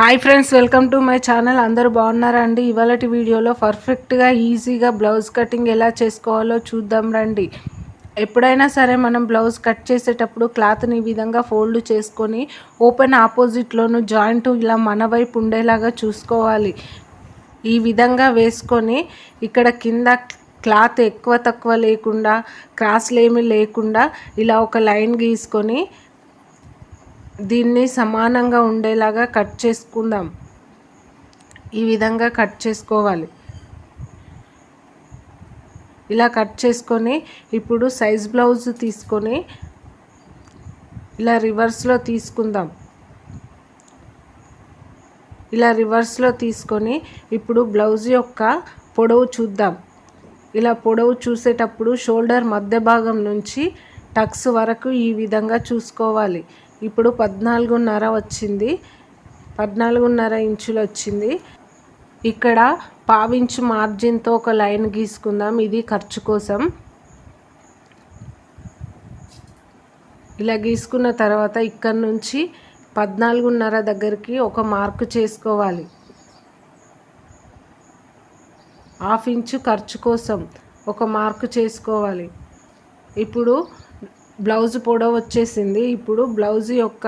Hi friends welcome to my channel అందరూ బాగున్నారా అండి ఇవాళటి వీడియోలో పర్ఫెక్ట్గా ఈజీగా బ్లౌజ్ కటింగ్ ఎలా చేసుకోవాలో చూద్దాం రండి. ఎప్పుడైనా సరే మనం బ్లౌజ్ కట్ చేసేటప్పుడు క్లాత్ని ఈ విధంగా ఫోల్డ్ చేసుకొని ఓపెన్ ఆపోజిట్లోను జాయింట్ ఇలా మన వైపు ఉండేలాగా చూసుకోవాలి. ఈ విధంగా వేసుకొని ఇక్కడ కింద క్లాత్ ఎక్కువ తక్కువ లేకుండా క్రాస్లు ఏమీ లేకుండా ఇలా ఒక లైన్ గీసుకొని దీన్ని సమానంగా ఉండేలాగా కట్ చేసుకుందాం. ఈ విధంగా కట్ చేసుకోవాలి. ఇలా కట్ చేసుకొని ఇప్పుడు సైజ్ బ్లౌజ్ తీసుకొని ఇలా రివర్స్లో తీసుకుందాం. ఇలా రివర్స్లో తీసుకొని ఇప్పుడు బ్లౌజ్ యొక్క పొడవు చూద్దాం. ఇలా పొడవు చూసేటప్పుడు షోల్డర్ మధ్య భాగం నుంచి టక్స్ వరకు ఈ విధంగా చూసుకోవాలి. ఇప్పుడు పద్నాలుగున్నర వచ్చింది. పద్నాలుగున్నర ఇంచులు వచ్చింది ఇక్కడ పావించు మార్జిన్తో ఒక లైన్ గీసుకుందాం. ఇది ఖర్చు కోసం. ఇలా గీసుకున్న తర్వాత ఇక్కడ నుంచి పద్నాలుగున్నర దగ్గరికి ఒక మార్కు చేసుకోవాలి. హాఫ్ ఇంచు ఖర్చు కోసం ఒక మార్కు చేసుకోవాలి. ఇప్పుడు బ్లౌజ్ పొడవు వచ్చేసింది. ఇప్పుడు బ్లౌజ్ యొక్క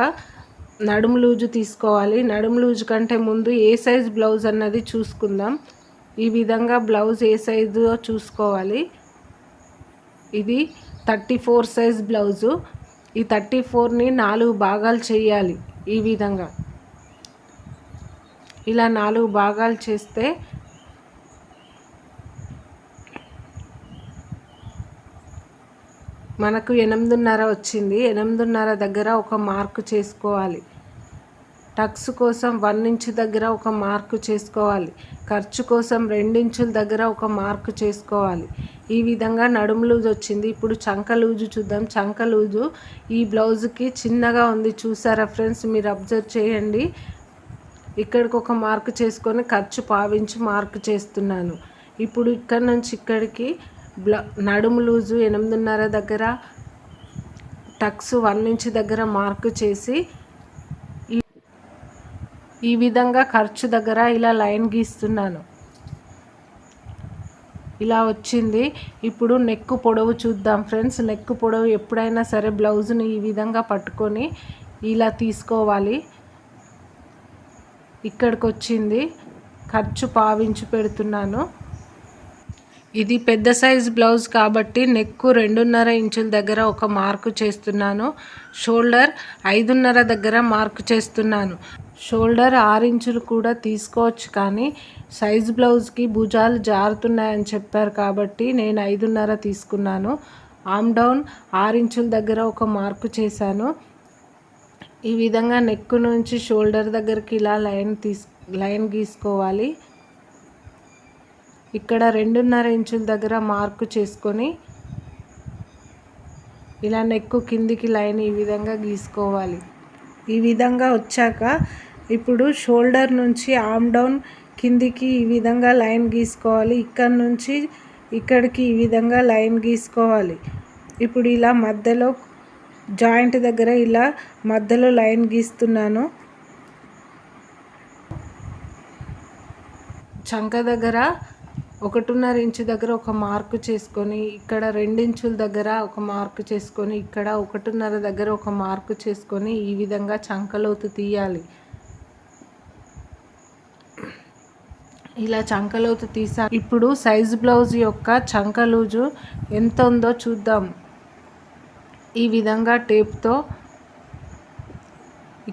నడుము లూజు తీసుకోవాలి. నడుము లూజు కంటే ముందు ఏ సైజ్ బ్లౌజ్ అన్నది చూసుకుందాం. ఈ విధంగా బ్లౌజ్ ఏ సైజు చూసుకోవాలి. ఇది థర్టీ ఫోర్ సైజ్ బ్లౌజు. ఈ థర్టీ ఫోర్ని నాలుగు భాగాలు చేయాలి ఈ విధంగా. ఇలా నాలుగు భాగాలు చేస్తే మనకు ఎనిమిదిన్నర వచ్చింది. ఎనిమిదిన్నర దగ్గర ఒక మార్కు చేసుకోవాలి. టక్స్ కోసం వన్ ఇంచు దగ్గర ఒక మార్కు చేసుకోవాలి. ఖర్చు కోసం రెండించుల దగ్గర ఒక మార్కు చేసుకోవాలి. ఈ విధంగా నడుము లూజ్ వచ్చింది. ఇప్పుడు చంక లూజు చూద్దాం. చంక లూజు ఈ బ్లౌజ్కి చిన్నగా ఉంది. చూసారా ఫ్రెండ్స్? మీరు అబ్జర్వ్ చేయండి. ఇక్కడికి ఒక మార్కు చేసుకొని ఖర్చు పావించి మార్కు చేస్తున్నాను. ఇప్పుడు ఇక్కడ నుంచి ఇక్కడికి బ్ల నడుము లూజు ఎనిమిదిన్నర దగ్గర టక్స్ వన్ ఇంచ్ దగ్గర మార్కు చేసి ఈ విధంగా ఖర్చు దగ్గర ఇలా లైన్ గీస్తున్నాను. ఇలా వచ్చింది. ఇప్పుడు నెక్ పొడవు చూద్దాం ఫ్రెండ్స్. నెక్ పొడవు ఎప్పుడైనా సరే బ్లౌజ్ని ఈ విధంగా పట్టుకొని ఇలా తీసుకోవాలి. ఇక్కడికి వచ్చింది ఖర్చు పావించి పెడుతున్నాను. ఇది పెద్ద సైజ్ బ్లౌజ్ కాబట్టి నెక్కు రెండున్నర ఇంచుల దగ్గర ఒక మార్కు చేస్తున్నాను. షోల్డర్ ఐదున్నర దగ్గర మార్కు చేస్తున్నాను. షోల్డర్ ఆరు ఇంచులు కూడా తీసుకోవచ్చు కానీ సైజ్ బ్లౌజ్కి భుజాలు జారుతున్నాయని చెప్పారు కాబట్టి నేను ఐదున్నర తీసుకున్నాను. ఆమ్ డౌన్ ఆరు ఇంచుల దగ్గర ఒక మార్కు చేశాను. ఈ విధంగా నెక్ నుంచి షోల్డర్ దగ్గరికి ఇలా లైన్ తీసు లైన్ గీసుకోవాలి. ఇక్కడ రెండున్నర ఇంచుల దగ్గర మార్కు చేసుకొని ఇలా నెక్కు కిందికి లైన్ ఈ విధంగా గీసుకోవాలి. ఈ విధంగా వచ్చాక ఇప్పుడు షోల్డర్ నుంచి ఆమ్ డౌన్ కిందికి ఈ విధంగా లైన్ గీసుకోవాలి. ఇక్కడ నుంచి ఇక్కడికి ఈ విధంగా లైన్ గీసుకోవాలి. ఇప్పుడు ఇలా మధ్యలో జాయింట్ దగ్గర ఇలా మధ్యలో లైన్ గీస్తున్నాను. చంక దగ్గర ఒకటిన్నర ఇంచు దగ్గర ఒక మార్కు చేసుకొని ఇక్కడ రెండించుల దగ్గర ఒక మార్కు చేసుకొని ఇక్కడ ఒకటిన్నర దగ్గర ఒక మార్కు చేసుకొని ఈ విధంగా చంకలోతు తీయాలి. ఇలా చంకలోతు తీసా ఇప్పుడు సైజ్ బ్లౌజ్ యొక్క చంక లూజు ఎంత ఉందో చూద్దాం. ఈ విధంగా టేప్తో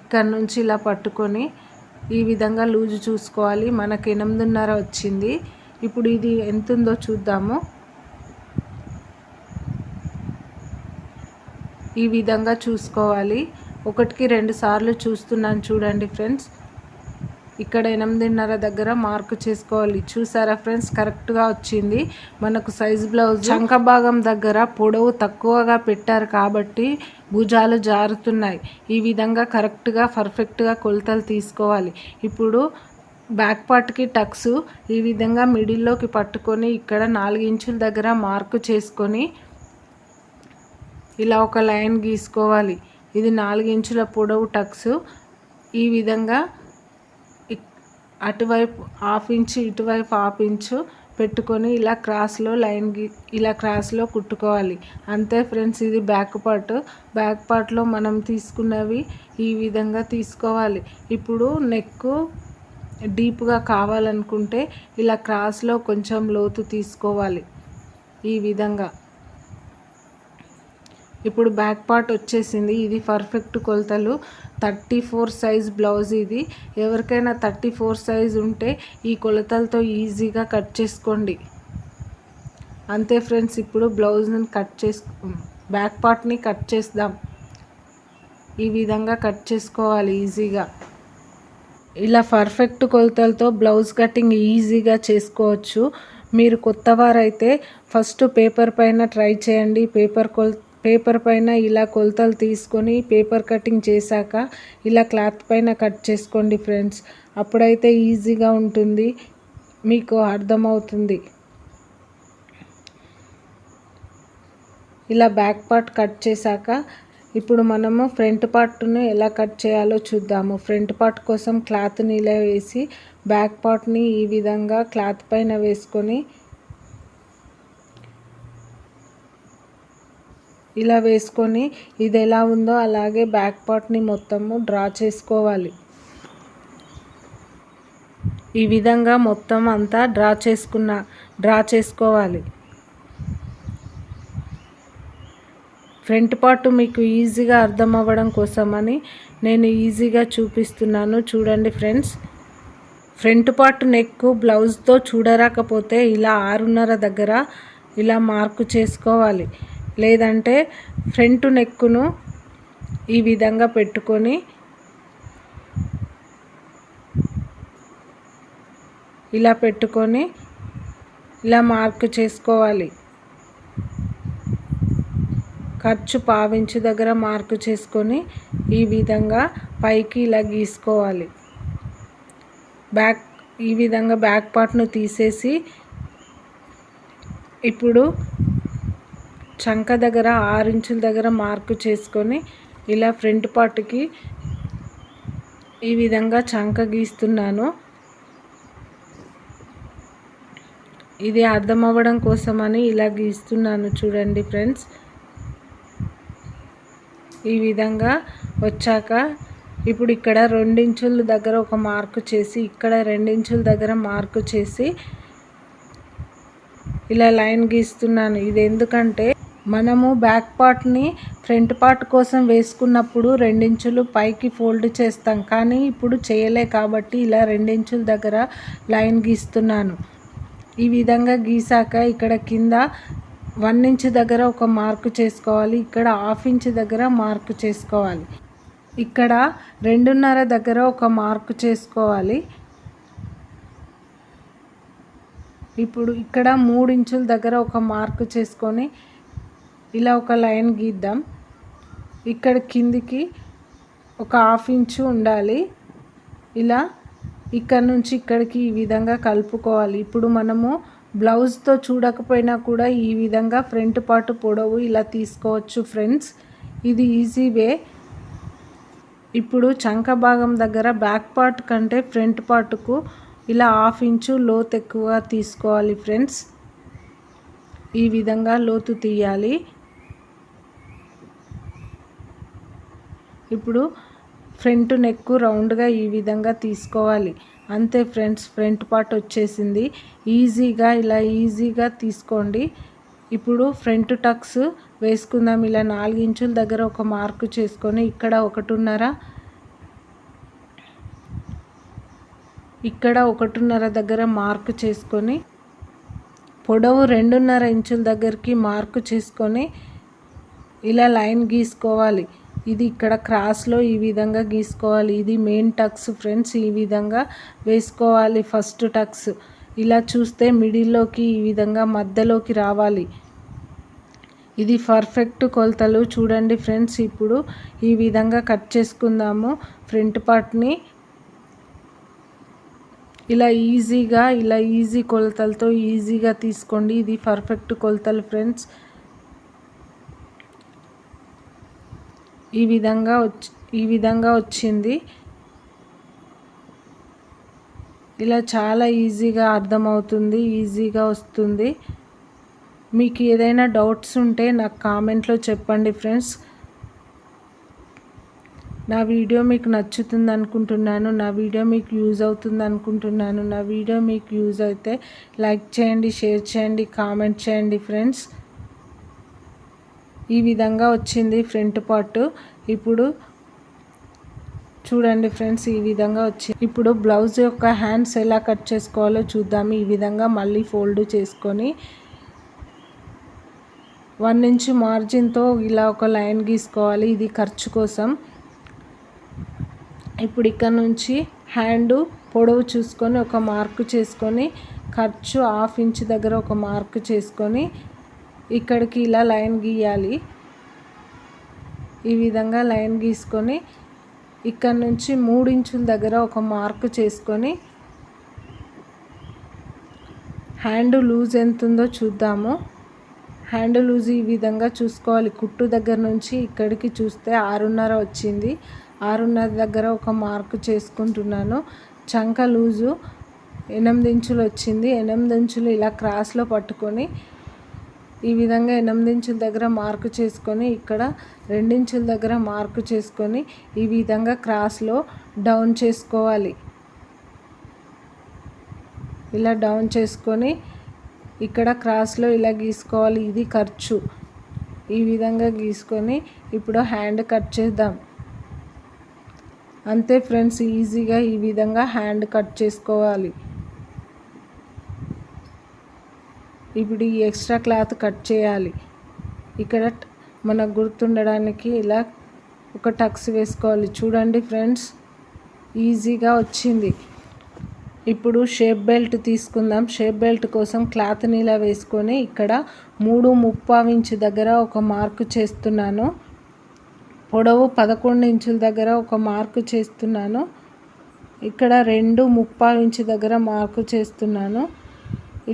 ఇక్కడ నుంచి ఇలా పట్టుకొని ఈ విధంగా లూజు చూసుకోవాలి. మనకు ఎనిమిదిన్నర వచ్చింది. ఇప్పుడు ఇది ఎంత ఉందో చూద్దాము. ఈ విధంగా చూసుకోవాలి. ఒకటికి రెండు సార్లు చూస్తున్నాను చూడండి ఫ్రెండ్స్. ఇక్కడ ఎనిమిదిన్నర దగ్గర మార్కు చేసుకోవాలి. చూసారా ఫ్రెండ్స్? కరెక్ట్గా వచ్చింది. మనకు సైజ్ బ్లౌజ్ చంక భాగం దగ్గర పొడవు తక్కువగా పెట్టారు కాబట్టి భుజాలు జారుతున్నాయి. ఈ విధంగా కరెక్ట్గా పర్ఫెక్ట్గా కొలతలు తీసుకోవాలి. ఇప్పుడు బ్యాక్ పార్ట్కి టక్స్ ఈ విధంగా మిడిల్లోకి పట్టుకొని ఇక్కడ నాలుగు ఇంచుల దగ్గర మార్కు చేసుకొని ఇలా ఒక లైన్ గీసుకోవాలి. ఇది నాలుగు ఇంచుల పొడవు టక్స్. ఈ విధంగా అటువైపు హాఫ్ ఇంచు ఇటువైపు హాఫ్ ఇంచు పెట్టుకొని ఇలా క్రాస్లో లైన్ గీ ఇలా క్రాస్లో కుట్టుకోవాలి. అంతే ఫ్రెండ్స్ ఇది బ్యాక్ పార్ట్. బ్యాక్ పార్ట్లో మనం తీసుకున్నవి ఈ విధంగా తీసుకోవాలి. ఇప్పుడు నెక్ డీప్గా కావాలనుకుంటే ఇలా క్రాస్లో కొంచెం లోతు తీసుకోవాలి. ఈ విధంగా. ఇప్పుడు బ్యాక్ పార్ట్ వచ్చేసింది. ఇది పర్ఫెక్ట్ కొలతలు. థర్టీ ఫోర్ సైజ్ బ్లౌజ్ ఇది. ఎవరికైనా థర్టీ ఫోర్ సైజ్ ఉంటే ఈ కొలతలతో ఈజీగా కట్ చేసుకోండి. అంతే ఫ్రెండ్స్ ఇప్పుడు బ్లౌజ్ని కట్ చేసు బ్యాక్ పార్ట్ని కట్ చేద్దాం ఈ విధంగా కట్ చేసుకోవాలి ఈజీగా. ఇలా పర్ఫెక్ట్ కొలతలతో బ్లౌజ్ కటింగ్ ఈజీగా చేసుకోవచ్చు. మీరు కొత్తవారైతే ఫస్ట్ పేపర్ పైన ట్రై చేయండి. పేపర్ కొల్ పేపర్ పైన ఇలా కొలతలు తీసుకొని పేపర్ కటింగ్ చేశాక ఇలా క్లాత్ పైన కట్ చేసుకోండి ఫ్రెండ్స్ అప్పుడైతే ఈజీగా ఉంటుంది. మీకు అర్థమవుతుంది. ఇలా బ్యాక్ పార్ట్ కట్ చేశాక ఇప్పుడు మనము ఫ్రంట్ పార్ట్ను ఎలా కట్ చేయాలో చూద్దాము. ఫ్రంట్ పార్ట్ కోసం క్లాత్ని ఇలా వేసి బ్యాక్ పార్ట్ని ఈ విధంగా క్లాత్ పైన వేసుకొని ఇలా వేసుకొని ఇది ఎలా ఉందో అలాగే బ్యాక్ పార్ట్ని మొత్తము డ్రా చేసుకోవాలి. ఈ విధంగా మొత్తం అంతా డ్రా చేసుకున్న డ్రా చేసుకోవాలి. ఫ్రంట్ పార్ట్ మీకు ఈజీగా అర్థం అవ్వడం కోసమని నేను ఈజీగా చూపిస్తున్నాను. చూడండి ఫ్రెండ్స్. ఫ్రంట్ పార్ట్ నెక్ బ్లౌజ్తో చూడరాకపోతే ఇలా ఆరున్నర దగ్గర ఇలా మార్కు చేసుకోవాలి. లేదంటే ఫ్రంట్ నెక్కును ఈ విధంగా పెట్టుకొని ఇలా పెట్టుకొని ఇలా మార్క్ చేసుకోవాలి. ఖర్చు పావించు దగ్గర మార్కు చేసుకొని ఈ విధంగా పైకి ఇలా గీసుకోవాలి. బ్యాక్ ఈ విధంగా బ్యాక్ పార్ట్ను తీసేసి ఇప్పుడు చంక దగ్గర ఆరు ఇంచుల దగ్గర మార్కు చేసుకొని ఇలా ఫ్రంట్ పార్ట్కి ఈ విధంగా చంక గీస్తున్నాను. ఇది అర్థం అవ్వడం కోసమని ఇలా గీస్తున్నాను చూడండి ఫ్రెండ్స్. ఈ విధంగా వచ్చాక ఇప్పుడు ఇక్కడ రెండించుల దగ్గర ఒక మార్కు చేసి ఇక్కడ రెండించుల దగ్గర మార్కు చేసి ఇలా లైన్ గీస్తున్నాను. ఇది ఎందుకంటే మనము బ్యాక్ పార్ట్ని ఫ్రంట్ పార్ట్ కోసం వేసుకున్నప్పుడు రెండించులు పైకి ఫోల్డ్ చేస్తాం. కానీ ఇప్పుడు చేయలే కాబట్టి ఇలా రెండించుల దగ్గర లైన్ గీస్తున్నాను. ఈ విధంగా గీసాక ఇక్కడ కింద వన్ ఇంచ్ దగ్గర ఒక మార్కు చేసుకోవాలి ఇక్కడ హాఫ్ ఇంచ్ దగ్గర మార్కు చేసుకోవాలి. ఇక్కడ రెండున్నర దగ్గర ఒక మార్కు చేసుకోవాలి. ఇప్పుడు ఇక్కడ మూడు ఇంచుల దగ్గర ఒక మార్కు చేసుకొని ఇలా ఒక లైన్ గీద్దాం. ఇక్కడ కిందికి ఒక హాఫ్ ఇంచు ఉండాలి. ఇలా ఇక్కడ నుంచి ఇక్కడికి ఈ విధంగా కలుపుకోవాలి. ఇప్పుడు మనము బ్లౌజ్తో చూడకపోయినా కూడా ఈ విధంగా ఫ్రంట్ పార్ట్ పొడవు ఇలా తీసుకోవచ్చు ఫ్రెండ్స్. ఇది ఈజీ వే. ఇప్పుడు చంక భాగం దగ్గర బ్యాక్ పార్ట్ కంటే ఫ్రంట్ పార్ట్కు ఇలా హాఫ్ ఇంచు లోతు ఎక్కువ తీసుకోవాలి ఫ్రెండ్స్. ఈ విధంగా లోతు తీయాలి. ఇప్పుడు ఫ్రంట్ నెక్ రౌండ్గా ఈ విధంగా తీసుకోవాలి. అంతే ఫ్రెండ్స్ ఫ్రంట్ పార్ట్ వచ్చేసింది. ఈజీగా ఇలా ఈజీగా తీసుకోండి. ఇప్పుడు ఫ్రంట్ టక్స్ వేసుకుందాం. ఇలా నాలుగు ఇంచుల దగ్గర ఒక మార్కు చేసుకొని ఇక్కడ ఒకటిన్నర ఇక్కడ ఒకటిన్నర దగ్గర మార్కు చేసుకొని పొడవు రెండున్నర ఇంచుల దగ్గరికి మార్కు చేసుకొని ఇలా లైన్ గీసుకోవాలి. ఇది ఇక్కడ క్రాస్లో ఈ విధంగా గీసుకోవాలి. ఇది మెయిన్ టక్స్ ఫ్రెండ్స్ ఈ విధంగా వేసుకోవాలి ఫస్ట్ టక్స్. ఇలా చూస్తే మిడిల్లోకి ఈ విధంగా మధ్యలోకి రావాలి. ఇది పర్ఫెక్ట్ కొలతలు. చూడండి ఫ్రెండ్స్ ఇప్పుడు ఈ విధంగా కట్ చేసుకుందాము ఫ్రంట్ పార్ట్ని. ఇలా ఈజీగా ఇలా ఈజీ కొలతలతో ఈజీగా తీసుకోండి. ఇది పర్ఫెక్ట్ కొలతలు ఫ్రెండ్స్. ఈ విధంగా వచ్చి ఈ విధంగా వచ్చింది. ఇలా చాలా ఈజీగా అర్థమవుతుంది ఈజీగా వస్తుంది. మీకు ఏదైనా డౌట్స్ ఉంటే నాకు కామెంట్లో చెప్పండి ఫ్రెండ్స్. నా వీడియో మీకు నచ్చుతుంది అనుకుంటున్నాను నా వీడియో మీకు యూజ్ అవుతుంది అనుకుంటున్నాను నా వీడియో మీకు యూజ్ అయితే లైక్ చేయండి షేర్ చేయండి కామెంట్ చేయండి ఫ్రెండ్స్. ఈ విధంగా వచ్చింది ఫ్రంట్ పార్ట్. ఇప్పుడు చూడండి ఫ్రెండ్స్ ఈ విధంగా వచ్చి ఇప్పుడు బ్లౌజ్ యొక్క హ్యాండ్స్ ఎలా కట్ చేసుకోవాలో చూద్దాము ఈ విధంగా మళ్ళీ ఫోల్డ్ చేసుకొని వన్ ఇంచ్ మార్జిన్తో ఇలా ఒక లైన్ గీసుకోవాలి. ఇది ఖర్చు కోసం. ఇప్పుడు ఇక్కడ నుంచి హ్యాండ్ పొడవు చూసుకొని ఒక మార్క్ చేసుకొని ఖర్చు హాఫ్ ఇంచ్ దగ్గర ఒక మార్క్ చేసుకొని ఇక్కడికి ఇలా లైన్ గీయాలి. ఈ విధంగా లైన్ గీసుకొని ఇక్కడ నుంచి మూడు ఇంచుల దగ్గర ఒక మార్క్ చేసుకొని హ్యాండ్ లూజ్ ఎంత ఉందో చూద్దాము. హ్యాండ్ లూజ్ ఈ విధంగా చూసుకోవాలి. కుట్టు దగ్గర నుంచి ఇక్కడికి చూస్తే ఆరున్నర వచ్చింది. ఆరున్నర దగ్గర ఒక మార్క్ చేసుకుంటున్నాను. చంక లూజు ఎనిమిది ఇంచులు వచ్చింది. ఎనిమిది ఇంచులు ఇలా క్రాస్లో పట్టుకొని ఈ విధంగా ఎనిమిది ఇంచుల దగ్గర మార్కు చేసుకొని ఇక్కడ రెండించుల దగ్గర మార్కు చేసుకొని ఈ విధంగా క్రాస్లో డౌన్ చేసుకోవాలి. ఇలా డౌన్ చేసుకొని ఇక్కడ క్రాస్లో ఇలా గీసుకోవాలి. ఇది ఖర్చు. ఈ విధంగా గీసుకొని ఇప్పుడు హ్యాండ్ కట్ చేద్దాం. అంతే ఫ్రెండ్స్ ఈజీగా ఈ విధంగా హ్యాండ్ కట్ చేసుకోవాలి. ఇప్పుడు ఈ ఎక్స్ట్రా క్లాత్ కట్ చేయాలి. ఇక్కడ మనకు గుర్తుండడానికి ఇలా ఒక టక్స్ వేసుకోవాలి. చూడండి ఫ్రెండ్స్ ఈజీగా వచ్చింది. ఇప్పుడు షేప్ బెల్ట్ తీసుకుందాం. షేప్ బెల్ట్ కోసం క్లాత్ని ఇలా వేసుకొని ఇక్కడ మూడు ముప్పావు ఇంచు దగ్గర ఒక మార్కు చేస్తున్నాను. పొడవు పదకొండు ఇంచుల దగ్గర ఒక మార్కు చేస్తున్నాను. ఇక్కడ రెండు ముప్పావు ఇంచు దగ్గర మార్కు చేస్తున్నాను.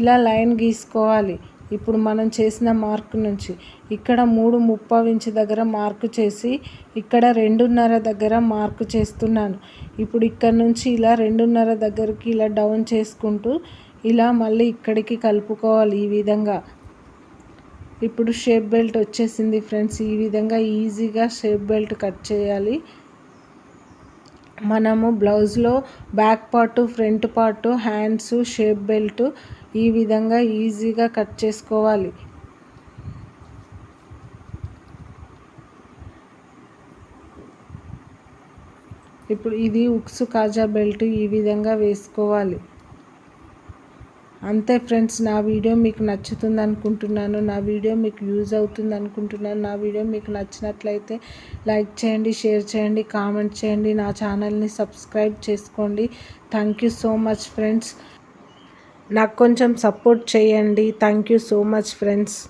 ఇలా లైన్ గీసుకోవాలి. ఇప్పుడు మనం చేసిన మార్క్ నుంచి. ఇక్కడ మూడు ముప్పై ఇంచు దగ్గర మార్కు చేసి ఇక్కడ రెండున్నర దగ్గర మార్కు చేస్తున్నాను. ఇప్పుడు ఇక్కడ నుంచి ఇలా రెండున్నర దగ్గరికి ఇలా డౌన్ చేసుకుంటూ ఇలా మళ్ళీ ఇక్కడికి కలుపుకోవాలి ఈ విధంగా. ఇప్పుడు షేప్ బెల్ట్ వచ్చేసింది ఫ్రెండ్స్. ఈ విధంగా ఈజీగా షేప్ బెల్ట్ కట్ చేయాలి. మనము బ్లౌజ్లో back part front part hands shape belt ఈ విధంగా ఈజీగా కట్ చేసుకోవాలి. ఇప్పుడు ఇది ఉక్సు కాజా బెల్ట్ ఈ విధంగా వేసుకోవాలి. అంతే ఫ్రెండ్స్ నా వీడియో మీకు నచ్చుతుంది అనుకుంటున్నాను. నా వీడియో మీకు యూజ్ అవుతుంది అనుకుంటున్నాను. నా వీడియో మీకు నచ్చినట్లయితే లైక్ చేయండి షేర్ చేయండి కామెంట్ చేయండి. నా ఛానల్ని సబ్స్క్రైబ్ చేసుకోండి. Thank you so much friends. నాకు కొంచెం సపోర్ట్ చేయండి. Thank you so much friends